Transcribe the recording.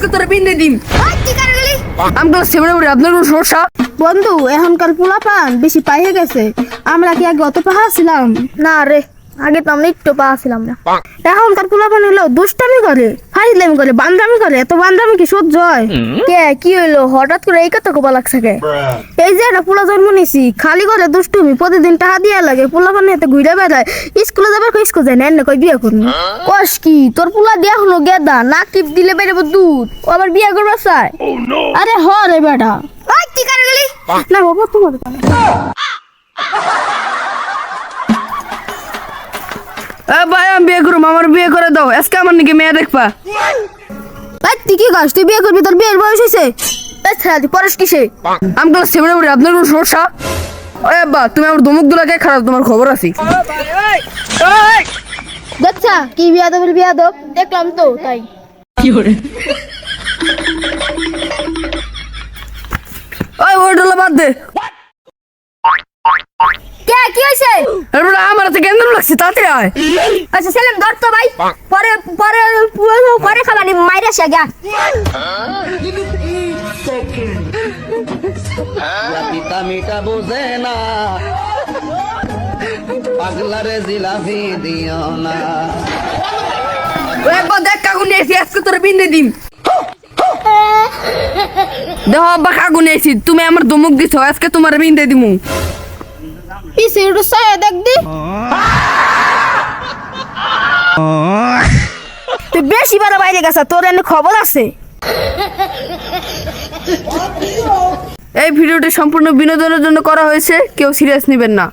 আজকে তোর বিন্দে দিম। কি করে গেলি? আপনার কোনো সমস্যা? বন্ধু এখনকার পোলাপান বেশি পাইয়ে গেছে। আমরা কি আগে অত পাহা ছিলাম? না রে আগে তো আমরা একটু পাহা ছিলাম না। এখনকার পোলা পান হলো দুষ্টামি করে ফাইজলামি করে বান্দামি করে এত বান্দামি কি সহ্য হয়? কে কি হইল? হঠাৎ করে এই কথা কোবা লাগছে কে? এই যে একটা পোলা জন্ম নিছি খালি করে দুষ্টুমি প্রতিদিন টাকা দিয়া লাগে পোলা পানি হাতে ঘুরে বেড়ায় স্কুলে যাবার কই স্কুল যায়? না এনে কই বিয়ে করব? কস কি তোর পোলা দিয়া হলো গেদা না টিপ দিলে বেরোবো দুধ ও আবার বিয়ে করবার চায়? আরে হ রে বেটা। ওই কি করে গেলি? না বাবা তোমার ভাই আমি বিয়ে করুম আমার বিয়ে করে দাও। আজকে আমার নাকি মেয়ে দেখবা। ভাই তুই কি গাছ তুই বিয়ে করবি তোর বিয়ের বয়স হয়েছে পরশ কিসে? আমি ক্লাস সেভেনে পড়ি আপনার কোনো সমস্যা? ওই আব্বা তুমি আমার ধমক দুলাকে খারাপ? তোমার খবর আছি। দেখছা কি বিয়া দেবের বিয়া দেব দেখলাম তো তাই। ওই ওই ডলা বাদ দে। কে কি হয়েছে এরপরে আমার হাতে কেন্দ্র লাগছে তাড়াতাড়ি আয়। আচ্ছা সেলিম ধর তো ভাই। পরে পরে পরে খাবানি মাইরা সে গা পিতা মিটা বোঝে না। পাগলারে জিলাপি দিও না। একবার দেখ এসি আজকে তোরা বিন্দে দিম। দেখো আব্বা কাকু নিয়ে এসি তুমি আমার ধমক দিছ আজকে তোমার বিন্দে দিমু। পিছে একটু সায়া দেখ দি। তুই বেশি বারো বাইরে গেছে তোর এনে খবর আছে? এই ভিডিওটি সম্পূর্ণ বিনোদনের জন্য করা হয়েছে কেউ সিরিয়াস নেবেন না।